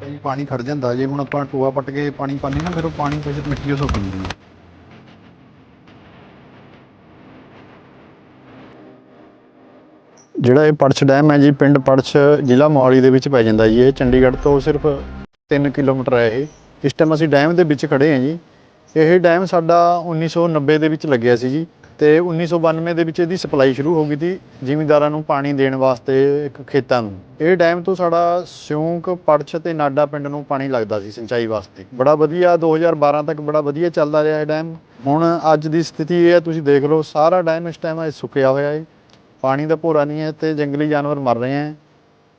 ਕਈ ਪਾਣੀ ਖੜ ਜਾਂਦਾ। ਜੇ ਹੁਣ ਆਪਾਂ ਟੋਆ ਪੱਟ ਕੇ ਪਾਣੀ ਪਾਣੀ ਨਾ, ਫਿਰ ਉਹ ਪਾਣੀ ਵਿੱਚ ਮਿੱਟੀ ਉਹ ਸੁੱਕ ਜਾਂਦੀ ਹੈ। ਜਿਹੜਾ ਇਹ ਪੜਛ ਡੈਮ ਹੈ ਜੀ, ਪਿੰਡ ਪੜਛ ਜ਼ਿਲ੍ਹਾ ਮੋਹਾਲੀ ਦੇ ਵਿੱਚ ਪੈ ਜਾਂਦਾ ਜੀ। ਇਹ ਚੰਡੀਗੜ੍ਹ ਤੋਂ ਸਿਰਫ 3 ਕਿਲੋਮੀਟਰ ਹੈ ਇਹ। ਇਸ ਟਾਈਮ ਅਸੀਂ ਡੈਮ ਦੇ ਵਿੱਚ ਖੜੇ ਹਾਂ ਜੀ। ਇਹ ਡੈਮ ਸਾਡਾ 1990 ਦੇ ਵਿੱਚ ਲੱਗਿਆ ਸੀ ਜੀ। ਤੇ 1992 ਦੇ ਵਿੱਚ ਇਹਦੀ ਸਪਲਾਈ ਸ਼ੁਰੂ ਹੋ ਗਈ ਸੀ ਜ਼ਿਮੀਂਦਾਰਾਂ ਨੂੰ ਪਾਣੀ ਦੇਣ ਵਾਸਤੇ ਇੱਕ ਖੇਤਾਂ ਨੂੰ। ਇਹ ਡੈਮ ਤੋਂ ਸਾਡਾ ਸਿਉਂਕ, ਪੜਛ ਤੇ ਨਾਡਾ ਪਿੰਡ ਨੂੰ ਪਾਣੀ ਲੱਗਦਾ ਸੀ ਸਿੰਚਾਈ ਵਾਸਤੇ। ਬੜਾ ਵਧੀਆ 2012 ਤੱਕ ਬੜਾ ਵਧੀਆ ਚੱਲਦਾ ਰਿਹਾ ਇਹ ਡੈਮ। ਹੁਣ ਅੱਜ ਦੀ ਸਥਿਤੀ ਇਹ ਹੈ, ਤੁਸੀਂ ਦੇਖ ਲਓ, ਸਾਰਾ ਡੈਮ ਇਸ ਟਾਈਮ ਸੁੱਕਿਆ ਹੋਇਆ ਹੈ ਪਾਣੀ ਦਾ ਭੋਰਾ ਨਹੀਂ ਹੈ ਤੇ ਜੰਗਲੀ ਜਾਨਵਰ ਮਰ ਰਹੇ ਹੈ।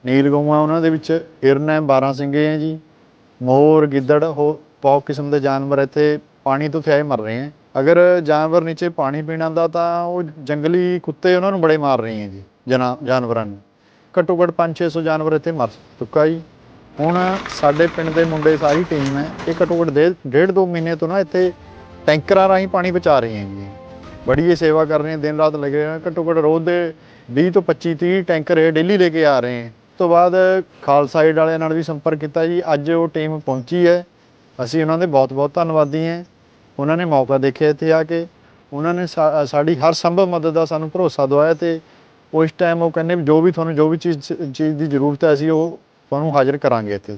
ਨੀਲ ਗਊਆਂ ਉਹਨਾਂ ਦੇ ਵਿੱਚ, ਹਿਰਨ ਹੈ 12 ਸਿੰਘੇ ਹੈ ਜੀ। ਮੋਰ, ਗਿੱਦੜ ਹੋ ਬਹੁਤ ਕਿਸਮ ਦੇ ਜਾਨਵਰ ਇੱਥੇ ਪਾਣੀ ਤੋਂ ਥਿਆਏ ਮਰ ਰਹੇ ਹੈ। ਅਗਰ ਜਾਨਵਰ ਨੀਚੇ ਪਾਣੀ ਪੀਣ ਆਉਂਦਾ ਤਾਂ ਉਹ ਜੰਗਲੀ ਕੁੱਤੇ ਉਹਨਾਂ ਨੂੰ ਬੜੇ ਮਾਰ ਰਹੇ ਹੈ ਜੀ, ਜਨਾ, ਜਾਨਵਰਾਂ ਨੂੰ। ਘੱਟੋ ਘੱਟ 5-600 ਜਾਨਵਰ ਇੱਥੇ ਮਰ ਚੁੱਕਾ ਜੀ। ਹੁਣ ਸਾਡੇ ਪਿੰਡ ਦੇ ਮੁੰਡੇ ਸਾਰੀ ਟੀਮ ਹੈ, ਇਹ ਘੱਟੋ ਘੱਟ ਡੇ- ਡੇਢ ਦੋ ਮਹੀਨੇ ਤੋਂ ਨਾ ਇੱਥੇ ਟੈਂਕਰਾਂ ਰਾਹੀਂ ਪਾਣੀ ਪਹੁੰਚਾ ਰਹੇ ਹੈ ਜੀ। ਬੜੀ ਇਹ ਸੇਵਾ ਕਰ ਰਹੇ ਹੈ ਦਿਨ ਰਾਤ ਲੱਗੇ ਰਹੇ ਘੱਟੋ ਘੱਟ ਰੋਜ਼ ਦੇ 20 ਤੋਂ 25 30 ਟੈਂਕਰ ਇਹ ਡੇਲੀ ਲੈ ਕੇ ਆ ਰਹੇ ਹੈ ਤੋਂ ਬਾਅਦ ਖਾਲਸਾ ਏਡ ਵਾਲਿਆਂ ਨਾਲ ਵੀ ਸੰਪਰਕ ਕੀਤਾ ਜੀ, ਅੱਜ ਉਹ ਟੀਮ ਪਹੁੰਚੀ ਹੈ। ਅਸੀਂ ਉਹਨਾਂ ਦੇ ਬਹੁਤ ਬਹੁਤ ਧੰਨਵਾਦੀ ਹਾਂ। ਉਹਨਾਂ ਨੇ ਮੌਕਾ ਦੇਖਿਆ ਇੱਥੇ ਆ ਕੇ। ਉਹਨਾਂ ਨੇ ਸਾ- ਸਾਡੀ ਹਰ ਸੰਭਵ ਮਦਦ ਦਾ ਸਾਨੂੰ ਭਰੋਸਾ ਦਵਾਇਆ ਤੇ ਉਸ ਟਾਈਮ ਉਹ ਕਹਿੰਦੇ ਵੀ ਜੋ ਵੀ ਤੁਹਾਨੂੰ, ਜੋ ਵੀ ਚੀਜ਼ ਚੀਜ਼ ਦੀ ਜ਼ਰੂਰਤ ਹੈ ਅਸੀਂ ਉਹ ਤੁਹਾਨੂੰ ਹਾਜ਼ਰ ਕਰਾਂਗੇ ਇੱਥੇ।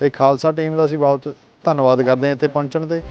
ਤੇ ਖਾਲਸਾ ਟੀਮ ਦਾ ਅਸੀਂ ਬਹੁਤ ਧੰਨਵਾਦ ਕਰਦੇ ਹਾਂ ਇੱਥੇ ਪਹੁੰਚਣ ਤੇ।